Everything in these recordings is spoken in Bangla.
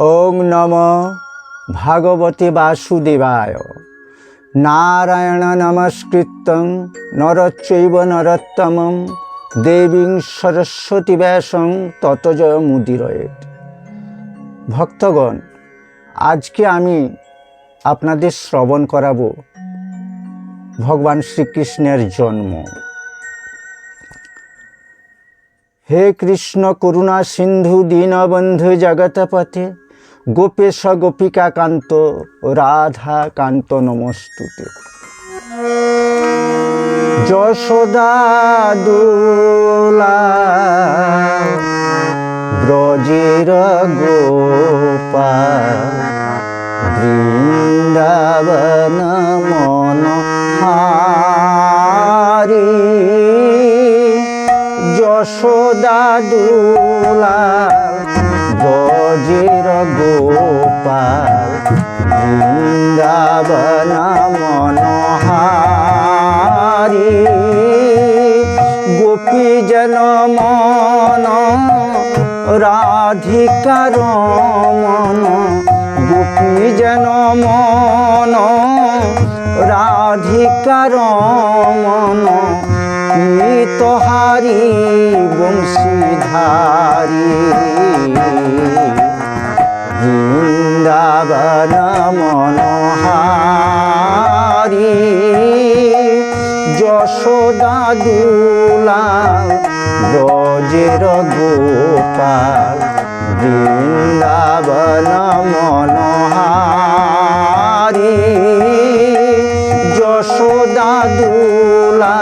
ওং নম ভাগবতে বাসুদেবায়। নারায়ণ নমস্কৃত্যং নরচৈব নরোত্তমম দেবীং সরস্বতী ব্যাসং ততজয় মুদিরয়েত। ভক্তগণ, আজকে আমি আপনাদের শ্রবণ করাবো ভগবান শ্রীকৃষ্ণের জন্ম। হে কৃষ্ণ করুণা সিন্ধু দীনবন্ধু জগতপথে গোপেশ গোপিকা কান্ত, রাধা কান্ত নমস্তুতে। যশোদা দোলা, ব্রজের গোপাল বৃন্দাবন মন হারি যশোদা দোলা ব্রজের গোপাল, বৃন্দাবন মনোহারি। গোপী জন মন রাধিকার মন গোপী জন মন রাধিকার মন তোহারি বংশীধারী। বৃন্দাবন মনোহারি। যশোদা দুলা ব্রজের গোপাল বৃন্দাবন মনোহারি। যশোদা দুলা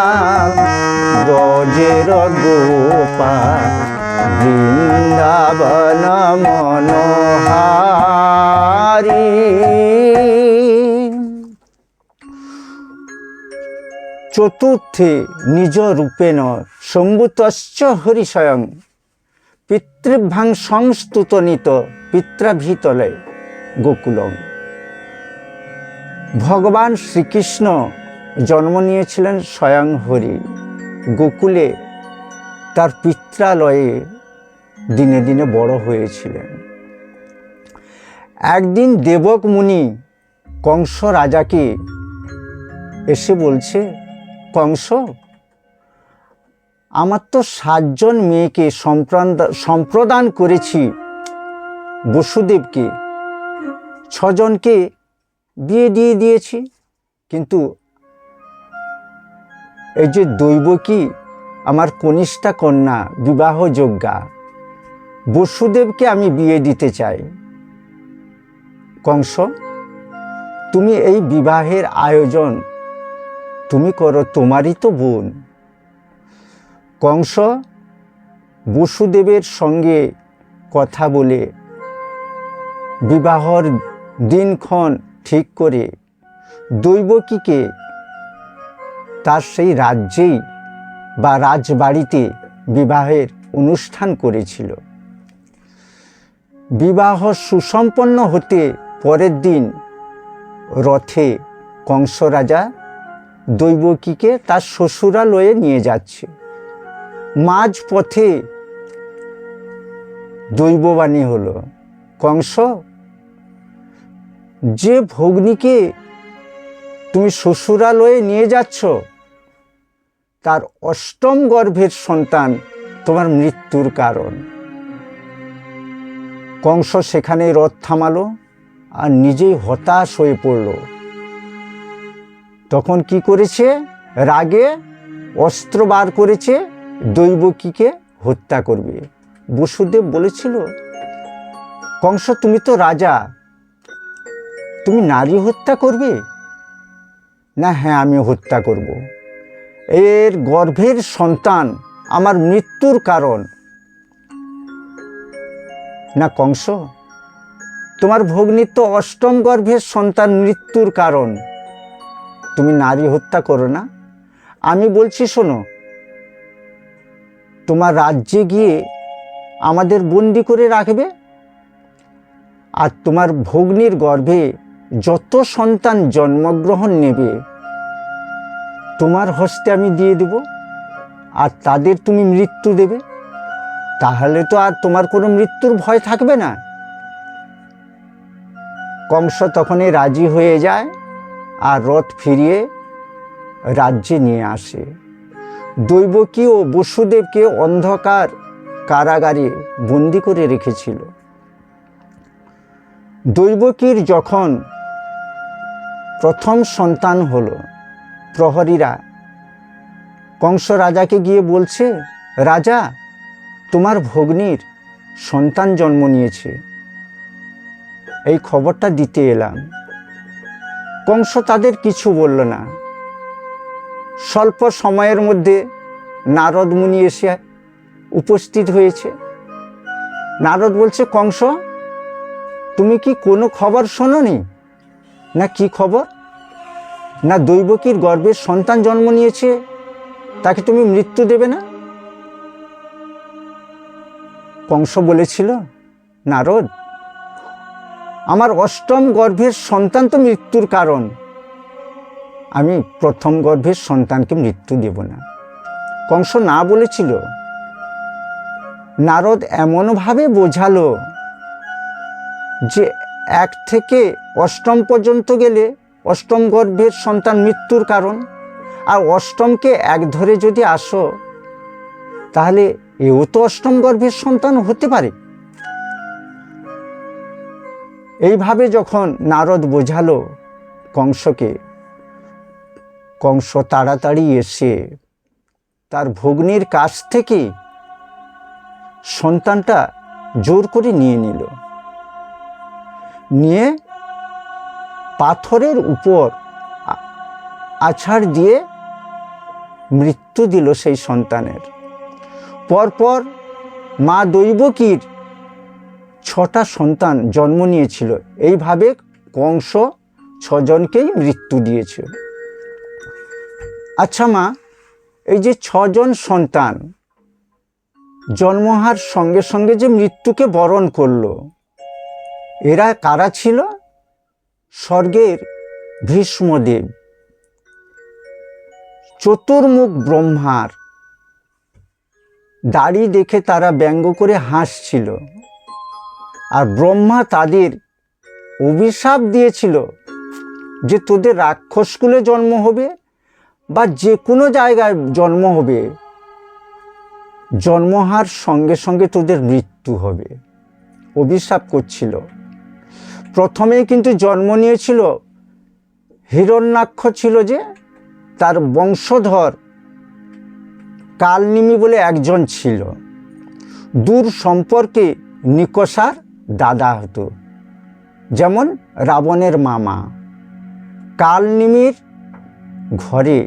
ব্রজের গোপাল বৃন্দাবন মনোহারি। চতুর্থে নিজ রূপেণ সম্ভূতশ্চ হরিস্বয়ং পিতৃভ্যাং সংস্তুতনিত পিত্রাভিতলে গোকুলম। ভগবান শ্রীকৃষ্ণ জন্ম নিয়েছিলেন স্বয়ং হরি। গোকুলে তার পিত্রালয়ে দিনে দিনে বড় হয়েছিলেন। একদিন দেবক মুনি কংস রাজাকে এসে বলছে, কংস, আমার তো সাতজন মেয়েকে সম্প্রদান করেছি বসুদেবকে। ছজনকে বিয়ে দিয়ে দিয়েছি। কিন্তু এই যে দৈবকী আমার কনিষ্ঠা কন্যা, বিবাহযোগ্যা, বসুদেবকে আমি বিয়ে দিতে চাই। কংস, তুমি এই বিবাহের আয়োজন তুমি করো, তোমারই তো বোন। কংস, বসুদেবের সঙ্গে কথা বলে বিবাহর দিনক্ষণ ঠিক করে দৈবকীকে তার সেই রাজ্যেই বা রাজবাড়িতে বিবাহের অনুষ্ঠান করেছিল। বিবাহ সুসম্পন্ন হতে পরের দিন রথে কংস রাজা দৈবকীকে তার শ্বশুরালয়ে নিয়ে যাচ্ছে। মাঝ পথে দৈববাণী হলো, কংস যে ভগ্নীকে তুমি শ্বশুরালয়ে নিয়ে যাচ্ছ, তার অষ্টম গর্ভের সন্তান তোমার মৃত্যুর কারণ। কংস সেখানে রথ থামালো আর নিজেই হতাশ হয়ে পড়ল। তখন কি করেছে? রাগে অস্ত্র বার করেছে, দৈবকীকে হত্যা করবে। বসুদেব বলেছিল, কংস, তুমি তো রাজা তুমি নারী হত্যা করবে? না হ্যাঁ আমি হত্যা করব। এর গর্ভের সন্তান আমার মৃত্যুর কারণ। না, কংস, তোমার ভগ্নির তো অষ্টম গর্ভের সন্তান মৃত্যুর কারণ। তুমি নারী হত্যা করো না। আমি বলছি, শোনো, তোমার রাজ্যে গিয়ে আমাদের বন্দি করে রাখবে? আর তোমার ভগ্নির গর্ভে যত সন্তান জন্মগ্রহণ নেবে, তোমার হস্তে আমি দিয়ে দেব, আর তাদের তুমি মৃত্যু দেবে, তাহলে তো আর তোমার কোনো মৃত্যুর ভয় থাকবে না। কংস তখনই রাজি হয়ে যায় আর রথ ফিরিয়ে রাজ্যে নিয়ে আসে। দৈবকী ও বসুদেবকে অন্ধকার কারাগারে বন্দি করে রেখেছিল। দৈবকীর যখন প্রথম সন্তান হলো প্রহরীরা। কংস রাজাকে গিয়ে বলছে, রাজা, তোমার ভগ্নির সন্তান জন্ম নিয়েছে। এই খবরটা দিতে এলাম। কংস তাদের কিছু বলল না। স্বল্প সময়ের মধ্যে নারদ মুনি এসে উপস্থিত হয়েছে। নারদ বলছে, কংস, তুমি কি কোনো খবর শোনোনি? না কি খবর? না দৈবকীর গর্ভের সন্তান জন্ম নিয়েছে, তাকে তুমি মৃত্যু দেবে না? কংস বলেছিল, নারদ, আমার অষ্টম গর্ভের সন্তান তো মৃত্যুর কারণ। আমি প্রথম গর্ভের সন্তানকে মৃত্যু দেব না। কংস না বলেছিল। নারদ এমনভাবে বোঝালো যে এক থেকে অষ্টম পর্যন্ত গেলে অষ্টম গর্ভের সন্তান মৃত্যুর কারণ। আর অষ্টমকে এক ধরে যদি আসো, তাহলে এও তো অষ্টম গর্ভের সন্তান হতে পারে। এইভাবে যখন নারদ বোঝালো কংসকে, কংস তাড়াতাড়ি এসে তার ভগ্নির কাছ থেকে সন্তানটা জোর করে নিয়ে নিল। নিয়ে পাথরের উপর আছাড় দিয়ে মৃত্যু দিল সেই সন্তানের। পরপর মা দৈবকীর ছটা সন্তান জন্ম নিয়েছিল। এইভাবে কংস ছজনকেই মৃত্যু দিয়েছে। আচ্ছা মা, এই যে ছজন সন্তান জন্মহার সঙ্গে সঙ্গে যে মৃত্যুকে বরণ করল এরা কারা ছিল? স্বর্গের ভীষ্মদেব। চতুর্মুখ ব্রহ্মার। দাড়ি দেখে তারা ব্যঙ্গ করে হাসছিল। আর ব্রহ্মা তাদের অভিশাপ দিয়েছিল যে তোদের রাক্ষসকুলে জন্ম হবে বা যে কোনো জায়গায় জন্ম হবে। জন্মহার সঙ্গে সঙ্গে তোদের মৃত্যু হবে। অভিশাপ করছিল। প্রথমে কিন্তু জন্ম নিয়েছিল, হিরণ্যাক্ষ ছিল যে তার বংশধর কালনিমি বলে একজন ছিল। দূর সম্পর্কে নিকষার দাদা হতো, যেমন রাবণের মামা। কালনিমির ঘরে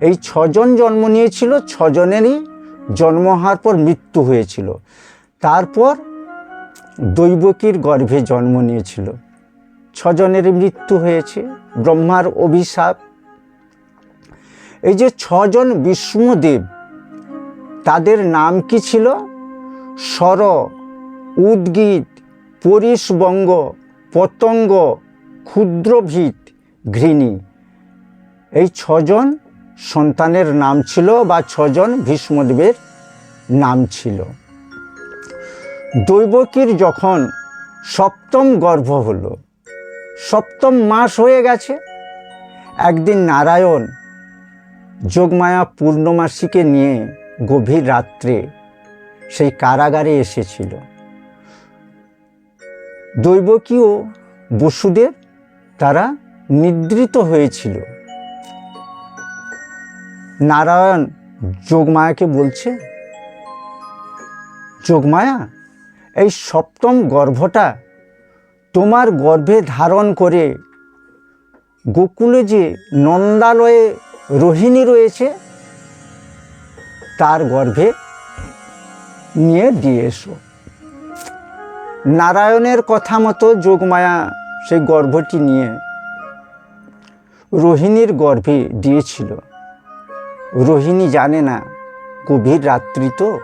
এই ছজন জন্ম নিয়েছিল, ছজনেরই জন্ম হওয়ার পর মৃত্যু হয়েছিল। তারপর দৈবকীর গর্ভে জন্ম নিয়েছিল। ছজনের মৃত্যু হয়েছে, ব্রহ্মার অভিশাপ। এই যে ছজন বিষ্ণুদেব, তাদের নাম কি ছিল? স্বর, উদ্গীত, পরিশবঙ্গ, পতঙ্গ, ক্ষুদ্রভিত, ঘৃণী। এই ছজন সন্তানের নাম ছিল বা ছজন ভীষ্মদেবের নাম ছিল। দৈবকীর যখন সপ্তম গর্ভ হলো, সপ্তম মাস হয়ে গেছে, একদিন নারায়ণ যোগমায়া পূর্ণমাসীকে নিয়ে গভীর রাত্রে সেই কারাগারে এসেছিল। দৈবকী ও বসুদেব তারা নিদ্রিত হয়েছিল। নারায়ণ যোগমায়াকে বলছে, যোগমায়া এই সপ্তম গর্ভটা তোমার গর্ভে ধারণ করে গোকুলে যে নন্দালয়ে রোহিণী রয়েছে, তার গর্ভে নিয়ে দিয়ে এসো। নারায়ণের কথা মতো যোগমায়া সেই গর্ভটি নিয়ে রোহিণীর গর্ভে দিয়েছিল। রোহিণী জানে না গভীর রাত্রি তো।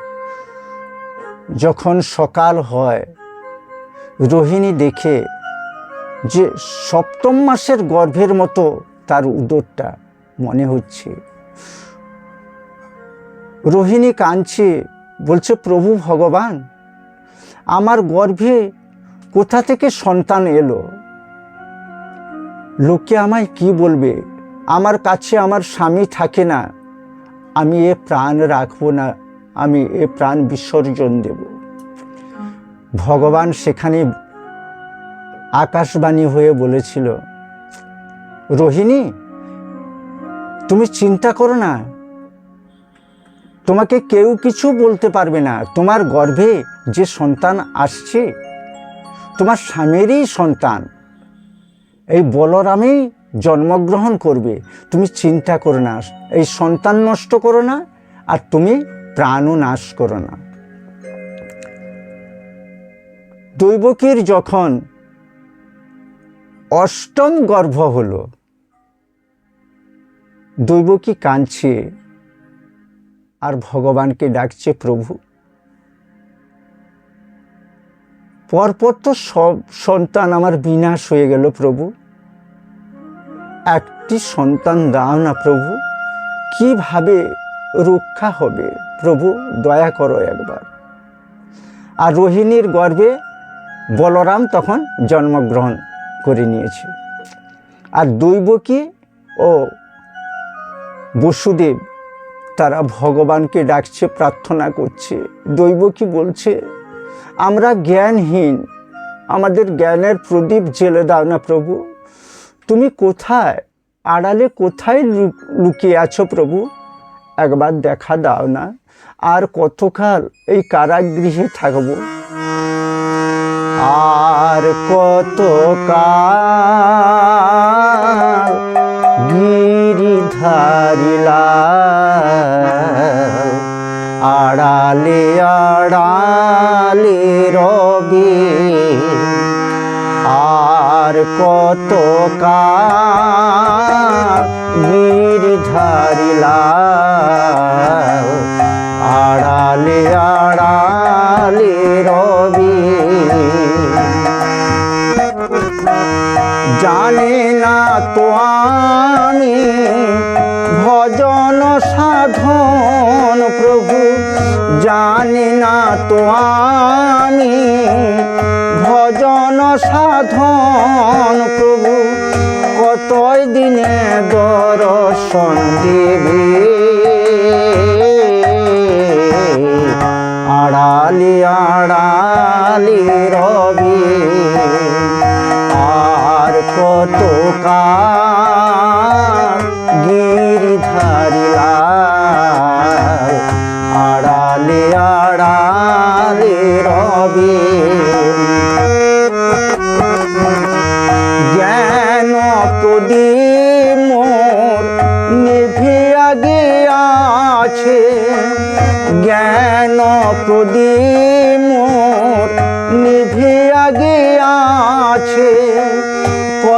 যখন সকাল হয়, রোহিণী দেখে যে সপ্তম মাসের গর্ভের মতো তার উদরটা মনে হচ্ছে। রোহিণী কাঁদছে, বলছে, প্রভু ভগবান, আমার গর্ভে কোথা থেকে সন্তান এলো? লোকে আমায় কি বলবে? আমার কাছে আমার স্বামী থাকে না, আমি এ প্রাণ রাখব না। আমি এ প্রাণ বিসর্জন দেব। ভগবান সেখানে আকাশবাণী হয়ে বলেছিল, রোহিণী, তুমি চিন্তা করো না। তোমাকে কেউ কিছু বলতে পারবে না। তোমার গর্ভে যে সন্তান আসছে, তোমার স্বামীরই সন্তান। এই বলরামেই জন্মগ্রহণ করবে। তুমি চিন্তা করো না। এই সন্তান নষ্ট করো না। আর তুমি প্রাণও নাশ করো না। দৈবকীর যখন অষ্টম গর্ভ হলো, দৈবকী কাঁদছে, আর ভগবানকে ডাকছে, প্রভু। পরপর তো সব সন্তান আমার বিনাশ হয়ে গেল, প্রভু, একটি সন্তান দাও না প্রভু। কীভাবে রক্ষা হবে। প্রভু, দয়া করো একবার। আর রোহিণীর গর্ভে বলরাম তখন জন্মগ্রহণ করে নিয়েছে। আর দৈবকী ও বসুদেব তারা ভগবানকে ডাকছে, প্রার্থনা করছে। দৈবকী বলছে, আমরা জ্ঞানহীন। আমাদের জ্ঞানের প্রদীপ জেলে দাও না প্রভু। তুমি কোথায়? আড়ালে কোথায় লুকিয়ে আছো প্রভু? একবার দেখা দাও না। আর কতকাল এই কারাগৃহে থাকব? আর কত কাল গিরিধারিলা আড়ালে আড়ালে রবি। আর কত কাল গিরিধারিলা আড়ালে আড়ালে রবি। জানে না তো আমি ভজন সাধন প্রভু। জানে না তো আমি ভজন সাধন প্রভু কতই দিনে দর্শন দেবে? আড়ালি আড়ালি রবি আর কত কাল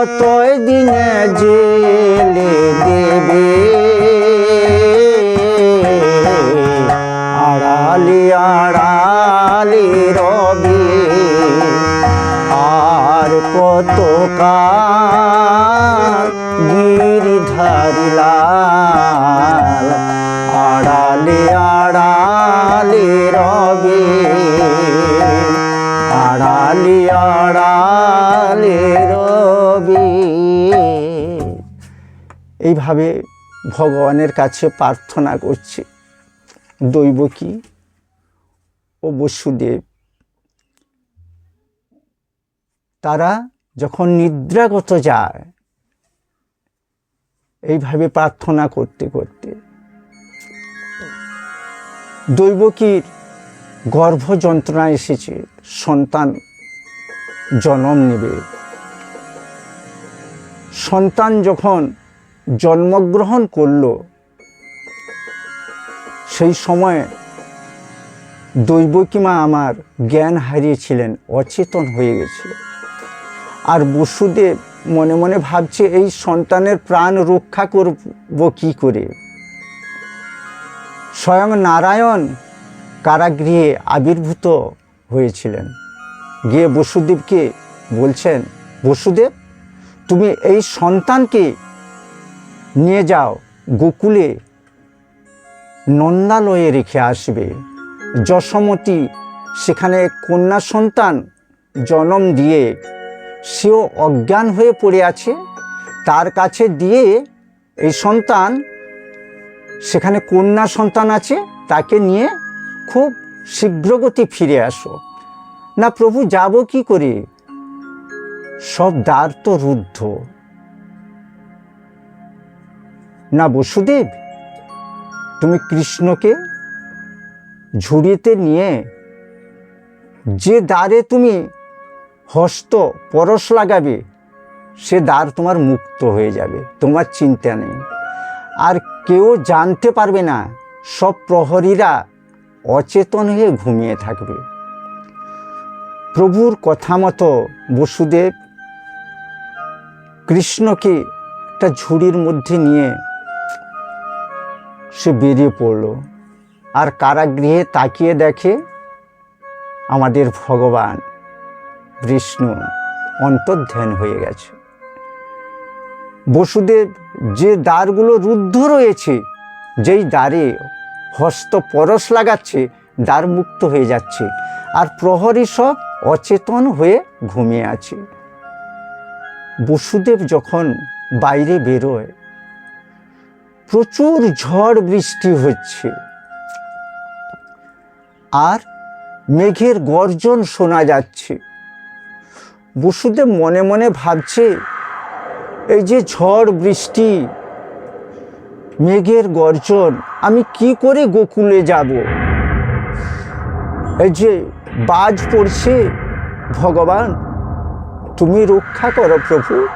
কতই দিনে জেলে দেবে? আড়ালি আড়ালি রবি। আর কত কাল গিরিধারিলা আড়ালে এইভাবে ভগবানের কাছে প্রার্থনা করছে। দৈবকী ও বসুদেব। তারা যখন নিদ্রাগত যায়, এইভাবে প্রার্থনা করতে করতে। দৈবকীর গর্ভ যন্ত্রণা এসেছে, সন্তান জন্ম নেবে। সন্তান যখন জন্মগ্রহণ করল, সেই সময় দৈবকী মা আমার জ্ঞান হারিয়েছিলেন, অচেতন হয়ে গেছিল। আর বসুদেব মনে মনে ভাবছে, এই সন্তানের প্রাণ রক্ষা করব কি করে? স্বয়ং নারায়ণ কারাগৃহে আবির্ভূত হয়েছিলেন। গিয়ে বসুদেবকে বলছেন, বসুদেব, তুমি এই সন্তানকে নিয়ে যাও, গোকুলে নন্দালয়ে রেখে আসবে। যশমতী সেখানে কন্যা সন্তান জন্ম দিয়ে সেও অজ্ঞান হয়ে পড়ে আছে। তার কাছে দিয়ে এই সন্তান, সেখানে কন্যা সন্তান আছে, তাকে নিয়ে খুব শীঘ্রগতি ফিরে আসো। না প্রভু, যাব কি করে? সব দ্বার তো রুদ্ধ। না বসুদেব? তুমি কৃষ্ণকে ঝুড়িতে নিয়ে যে দ্বারে তুমি হস্ত, পরশ লাগাবে, সে দ্বার তোমার মুক্ত হয়ে যাবে, তোমার চিন্তা নেই। আর কেউ জানতে পারবে না, সব প্রহরীরা অচেতন হয়ে ঘুমিয়ে থাকবে। প্রভুর কথা মতো বসুদেব কৃষ্ণকে একটা ঝুড়ির মধ্যে নিয়ে সে বেরিয়ে পড়ল। আর কারাগৃহে তাকিয়ে দেখে আমাদের ভগবান বিষ্ণু অন্তর্ধ্যান হয়ে গেছে। বসুদেব যে দ্বারগুলো রুদ্ধ রয়েছে, যেই দ্বারে হস্ত পরশ লাগাচ্ছে, দ্বার মুক্ত হয়ে যাচ্ছে, আর প্রহরী সব অচেতন হয়ে ঘুমিয়ে আছে। বসুদেব যখন বাইরে বেরোয় প্রচুর ঝড় বৃষ্টি হচ্ছে। আর মেঘের গর্জন শোনা যাচ্ছে। বসুদেব মনে মনে ভাবছে, এই যে ঝড় বৃষ্টি, মেঘের গর্জন, আমি কি করে গোকুলে যাব? এই যে বাজ পড়ছে, ভগবান, তুমি রক্ষা করো প্রভু।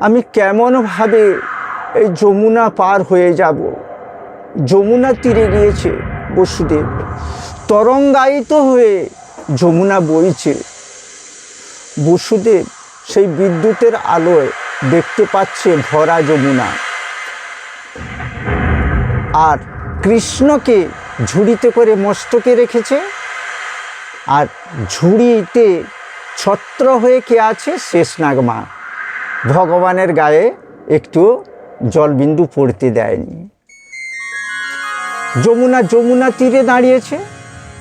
আমি কেমনভাবে এই যমুনা পার হয়ে যাব। যমুনা তীরে গিয়েছে বসুদেব। তরঙ্গায়িত হয়ে যমুনা বইছে। বসুদেব সেই বিদ্যুতের আলোয় দেখতে পাচ্ছে ভরা যমুনা। আর কৃষ্ণকে ঝুড়িতে করে মস্তকে রেখেছে। আর ঝুড়িতে ছত্র হয়ে কে আছে? শেষনাগমা ভগবানের গায়ে একটু জলবিন্দু পড়তে দেয়নি। যমুনা যমুনা তীরে দাঁড়িয়েছে।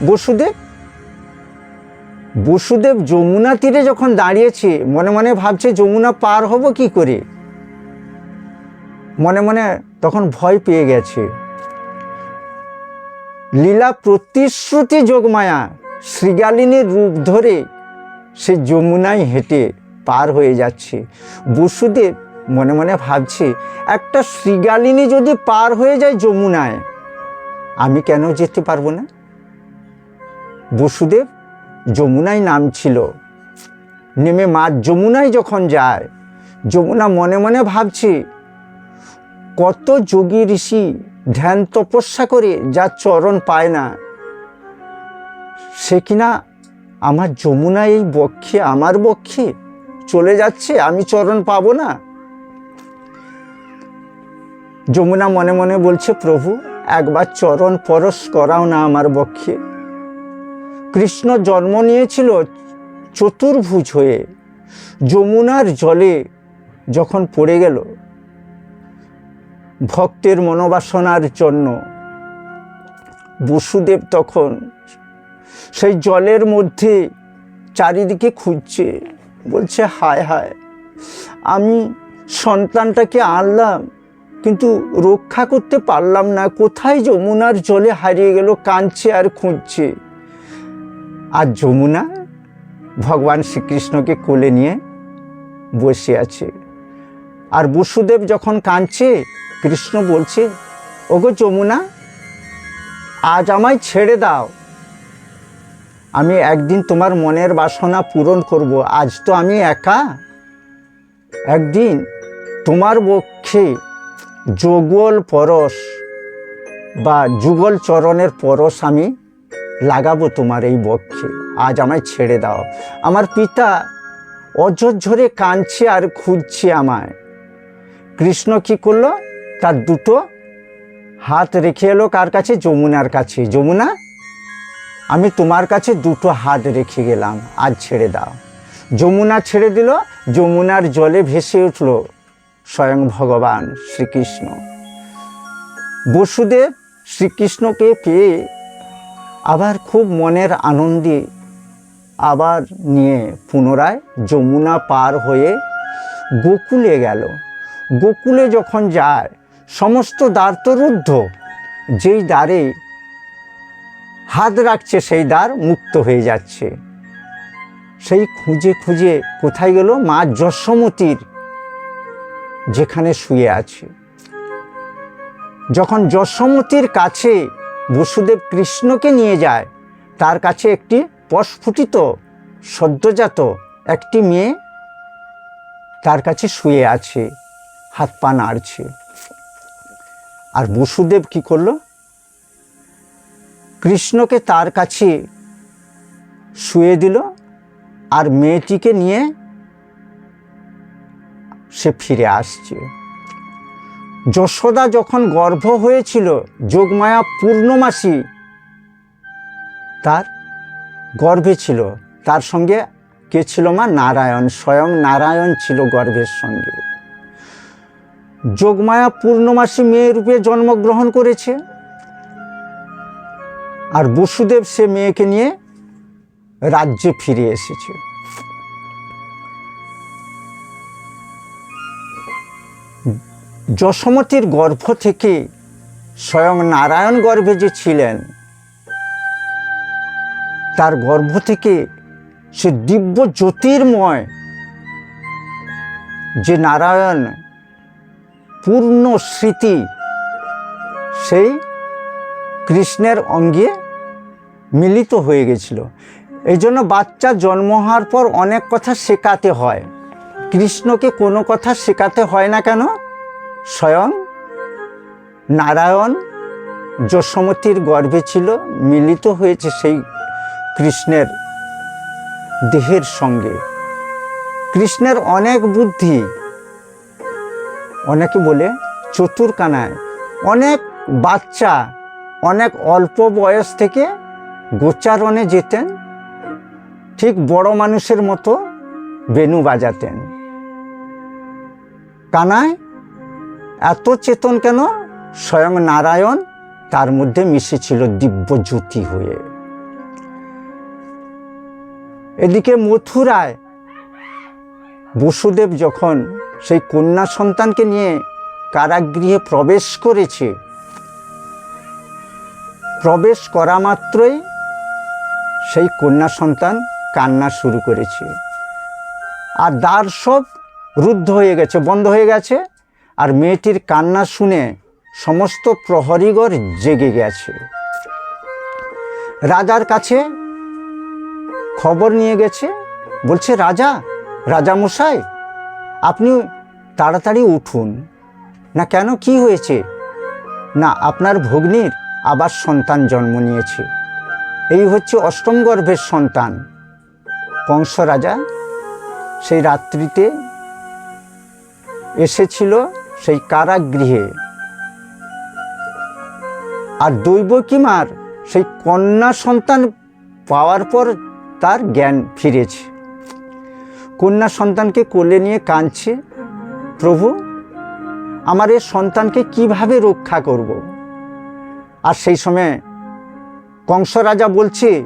বসুদেব? বসুদেব যমুনা তীরে যখন দাঁড়িয়েছে, মনে মনে ভাবছে যমুনা পার হব কি করে? মনে মনে তখন ভয় পেয়ে গেছে। লীলা প্রতিশ্রুতি যোগমায়া শ্রীগালিনীর রূপ ধরে সে যমুনায় হেঁটে পার হয়ে যাচ্ছে। বসুদেব মনে মনে ভাবছে, একটা শ্রীগালিনী যদি পার হয়ে যায় যমুনায়, আমি কেন যেতে পারব না? বসুদেব যমুনায় নামছিল। নেমে মা যমুনায় যখন যায়, যমুনা মনে মনে ভাবছে, কত যোগী ঋষি ধ্যান তপস্যা করে যা চরণ পায় না। সে কিনা আমার যমুনা এই বক্ষে, আমার বক্ষে চলে যাচ্ছে, আমি চরণ পাবো না? যমুনা মনে মনে বলছে, প্রভু, একবার চরণ পরশ করাও না আমার বক্ষে কৃষ্ণ জন্ম নিয়েছিল চতুর্ভুজ হয়ে। যমুনার জলে যখন পড়ে গেল, ভক্তের মনোবাসনার জন্য বসুদেব তখন সেই জলের মধ্যে চারিদিকে খুঁজছে, বলছে, হায় হায়, আমি সন্তানটাকে আনলাম কিন্তু রক্ষা করতে পারলাম না। কোথায় যমুনার জলে হারিয়ে গেল, কাঁদছে আর খুঁজছে। আর যমুনা ভগবান শ্রীকৃষ্ণকে কোলে নিয়ে বসে আছে। আর বসুদেব যখন কাঁদছে, কৃষ্ণ বলছে, ওগো যমুনা, আজ আমায় ছেড়ে দাও। আমি একদিন তোমার মনের বাসনা পূরণ করব। আজ তো আমি একা। একদিন তোমার বক্ষে যোগল পরশ বা যুগল চরণের পরশ আমি লাগাবো তোমার এই বক্ষে। আজ আমায় ছেড়ে দাও। আমার পিতা অযোধ্যরে কাঁদছে আর খুঁজছে আমায়। কৃষ্ণ কি করল? তার দুটো হাত রেখে এলো কার কাছে? যমুনার কাছে। যমুনা, আমি তোমার কাছে দুটো হাত রেখে গেলাম। আজ ছেড়ে দাও। যমুনা ছেড়ে দিল। যমুনার জলে ভেসে উঠল। স্বয়ং ভগবান শ্রীকৃষ্ণ। বসুদেব শ্রীকৃষ্ণকে পেয়ে আবার খুব মনের আনন্দে আবার নিয়ে পুনরায় যমুনা পার হয়ে গোকুলে গেল। গোকুলে যখন যায়, সমস্ত দ্বার তো রুদ্ধ। যেই দ্বারে হাত রাখছে, সেই দ্বার মুক্ত হয়ে যাচ্ছে। সেই খুঁজে খুঁজে কোথায় গেল? মা যশোমতির যেখানে শুয়ে আছে। যখন যশমতির কাছে বসুদেব কৃষ্ণকে নিয়ে যায়, তার কাছে একটি প্রস্ফুটিত সদ্যজাত একটি মেয়ে তার কাছে শুয়ে আছে, হাত পা নাড়ছে। আর বসুদেব কি করল? কৃষ্ণকে তার কাছে শুয়ে দিল আর মেয়েটিকে নিয়ে সে ফিরে আসছে। যশোদা যখন গর্ভ হয়েছিল, যোগমায়া পূর্ণমাসী তার গর্ভে ছিল। তার সঙ্গে কে ছিল মা? নারায়ণ। স্বয়ং নারায়ণ ছিল গর্ভের সঙ্গে। যোগমায়া পূর্ণমাসী মেয়ে রূপে জন্মগ্রহণ করেছে। আর বসুদেব সে মেয়েকে নিয়ে রাজ্যে ফিরে এসেছে। যশোমতির গর্ভ থেকে স্বয়ং নারায়ণ গর্ভে যে ছিলেন, তার গর্ভ থেকে সে দিব্য জ্যোতির্ময় যে নারায়ণ পূর্ণ স্মৃতি, সেই কৃষ্ণের অঙ্গে মিলিত হয়ে গেছিল। এই জন্য বাচ্চা জন্ম হওয়ার পর অনেক কথা শেখাতে হয়। কৃষ্ণকে কোনো কথা শেখাতে হয় না কেন? স্বয়ং নারায়ণ যশোমতির গর্ভে ছিল, মিলিত হয়েছে সেই কৃষ্ণের দেহের সঙ্গে। কৃষ্ণের অনেক বুদ্ধি, অনেকে বলে চতুর্কানায়, অনেক বাচ্চা, অনেক অল্প বয়স থেকে গোচারণে যেতেন, ঠিক বড় মানুষের মতো বেনু বাজাতেন। কানায় এত চেতন কেন? স্বয়ং নারায়ণ তার মধ্যে মিশেছিল দিব্য জ্যোতি হয়ে। এদিকে মথুরায় বসুদেব যখন সেই কন্যা সন্তানকে নিয়ে কারাগৃহে প্রবেশ করেছে, প্রবেশ করা মাত্রই সেই কন্যা সন্তান কান্না শুরু করেছে। আর দ্বার সব রুদ্ধ হয়ে গেছে, বন্ধ হয়ে গেছে। আর মেয়েটির কান্না শুনে সমস্ত প্রহরীগর জেগে গেছে। রাজার কাছে খবর নিয়ে গেছে, বলছে, রাজা রাজা মশাই আপনি তাড়াতাড়ি উঠুন। না কেন, কি হয়েছে? না, আপনার ভগ্নির আবার সন্তান জন্ম নিয়েছে। এই হচ্ছে অষ্টম গর্ভের সন্তান। কংস রাজা সেই রাত্রিতে এসেছিল সেই কারাগৃহে। আর দৈবকীমার সেই কন্যা সন্তান পাওয়ার পর তার জ্ঞান ফিরেছে। কন্যা সন্তানকে কোলে নিয়ে কাঁদছে, প্রভু, আমার এ সন্তানকে কীভাবে রক্ষা করব। আর সেই সময় কংস রাজা বলছে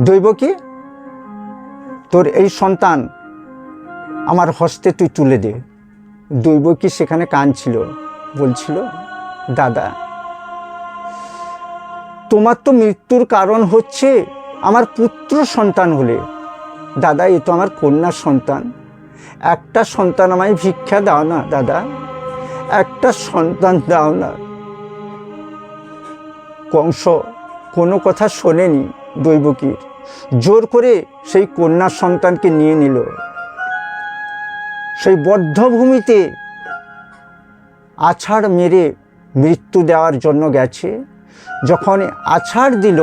দৈবকী তোর এই সন্তান আমার হস্তে তুই তুলে দে। দৈবকী সেখানে কাঁদছিল বলছিল, দাদা, তোমার তো মৃত্যুর কারণ হচ্ছে আমার পুত্র সন্তান হলে। দাদা, এ তো আমার কন্যা সন্তান। একটা সন্তান আমায় ভিক্ষা দাও না, দাদা। একটা সন্তান দাও না। কংস কোনো কথা শোনেনি দৈবকীর। জোর করে সেই কন্যা সন্তানকে নিয়ে নিল। সেই বদ্ধভূমিতে আছাড় মেরে মৃত্যু দেওয়ার জন্য গেছে। যখন আছাড় দিল,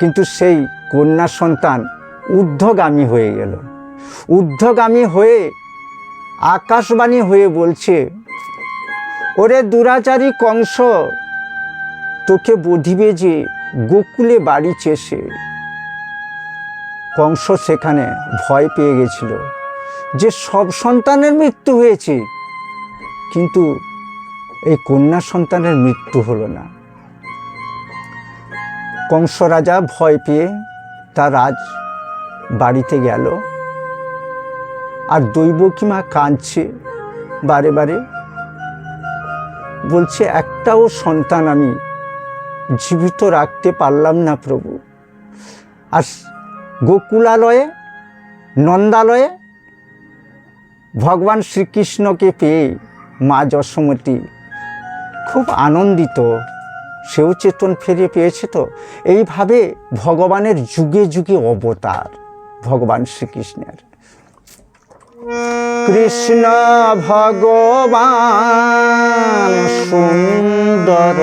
কিন্তু সেই কন্যা সন্তান ঊর্ধ্বগামী হয়ে গেল। ঊর্ধ্বগামী হয়ে আকাশবাণী হয়ে বলছে, ওরে দুরাচারী কংস, তোকে বধিবে যে গোকুলে বাড়ি চেষে। কংস সেখানে ভয় পেয়ে গেছিল। যে সব সন্তানের মৃত্যু হয়েছে। কিন্তু এই কন্যা সন্তানের মৃত্যু হলো না। কংস রাজা ভয় পেয়ে তার রাজ বাড়িতে গেল। আর দৈবকী মা কাঁদছে বারে বারে। বলছে, একটাও সন্তান আমি জীবিত রাখতে পারলাম না প্রভু। আর গোকুলালয়ে, নন্দালয়ে ভগবান শ্রীকৃষ্ণকে পেয়ে মা যশোমতী খুব আনন্দিত, সেও চেতন ফিরে পেয়েছে তো। এইভাবে ভগবানের যুগে যুগে অবতার ভগবান শ্রীকৃষ্ণের। কৃষ্ণ ভগবান সুন্দর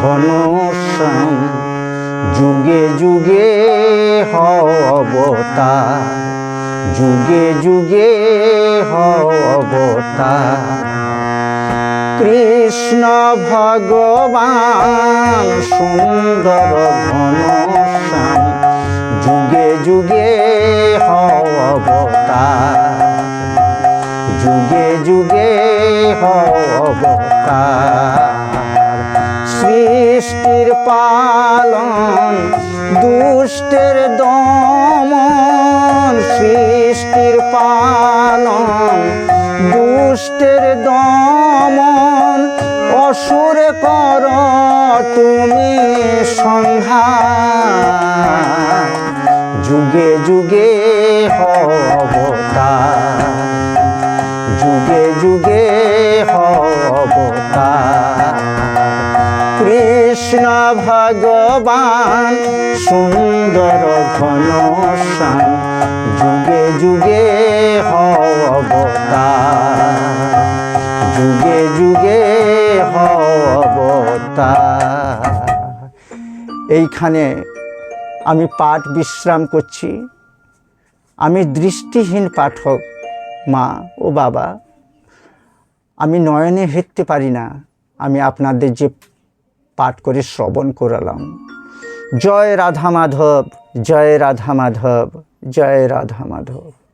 ঘনশ্যাম যুগে যুগে হবতার যুগে যুগে হবতার কৃষ্ণ ভগবান সুন্দর ঘনশ্যাম, যুগে যুগে হবতার যুগে যুগে হবতার সৃষ্টির পালন দুষ্টের দমন সৃষ্টির পালন দুষ্টের দমন, অসুর কর, তুমি সংহার যুগে যুগে হবতার যুগে যুগে হবতার কৃষ্ণ ভগবান, সুন্দর ঘনশ্যাম যুগে যুগে হবতার যুগে যুগে এইখানে আমি পাঠ বিশ্রাম করছি। আমি দৃষ্টিহীন পাঠক মা ও বাবা। আমি নয়নে হেঁটতে পারি না। আমি আপনাদের যে পাঠ করে শ্রবণ করালাম। জয় রাধা মাধব, জয় রাধা মাধব। জয় রাধা মাধব